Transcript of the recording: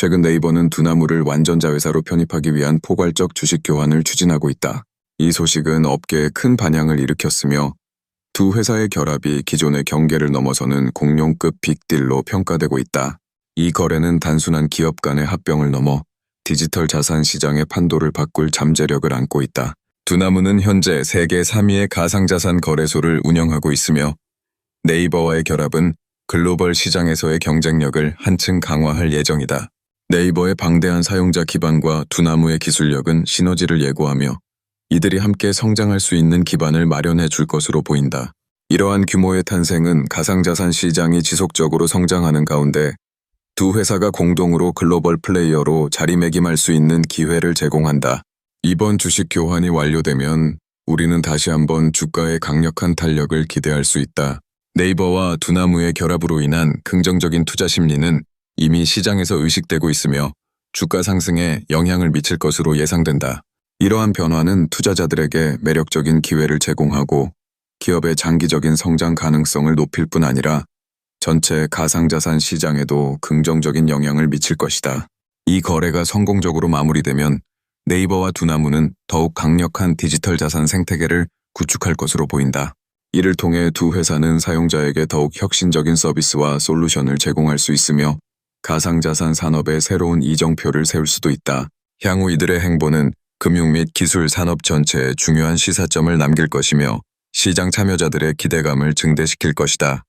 최근 네이버는 두나무를 완전자 회사로 편입하기 위한 포괄적 주식 교환을 추진하고 있다. 이 소식은 업계에 큰 반향을 일으켰으며 두 회사의 결합이 기존의 경계를 넘어서는 공룡급 빅딜로 평가되고 있다. 이 거래는 단순한 기업 간의 합병을 넘어 디지털 자산 시장의 판도를 바꿀 잠재력을 안고 있다. 두나무는 현재 세계 3위의 가상자산 거래소를 운영하고 있으며 네이버와의 결합은 글로벌 시장에서의 경쟁력을 한층 강화할 예정이다. 네이버의 방대한 사용자 기반과 두나무의 기술력은 시너지를 예고하며 이들이 함께 성장할 수 있는 기반을 마련해 줄 것으로 보인다. 이러한 규모의 탄생은 가상자산 시장이 지속적으로 성장하는 가운데 두 회사가 공동으로 글로벌 플레이어로 자리매김할 수 있는 기회를 제공한다. 이번 주식 교환이 완료되면 우리는 다시 한번 주가의 강력한 탄력을 기대할 수 있다. 네이버와 두나무의 결합으로 인한 긍정적인 투자 심리는 이미 시장에서 의식되고 있으며 주가 상승에 영향을 미칠 것으로 예상된다. 이러한 변화는 투자자들에게 매력적인 기회를 제공하고 기업의 장기적인 성장 가능성을 높일 뿐 아니라 전체 가상자산 시장에도 긍정적인 영향을 미칠 것이다. 이 거래가 성공적으로 마무리되면 네이버와 두나무는 더욱 강력한 디지털 자산 생태계를 구축할 것으로 보인다. 이를 통해 두 회사는 사용자에게 더욱 혁신적인 서비스와 솔루션을 제공할 수 있으며 가상자산 산업의 새로운 이정표를 세울 수도 있다. 향후 이들의 행보는 금융 및 기술 산업 전체에 중요한 시사점을 남길 것이며 시장 참여자들의 기대감을 증대시킬 것이다.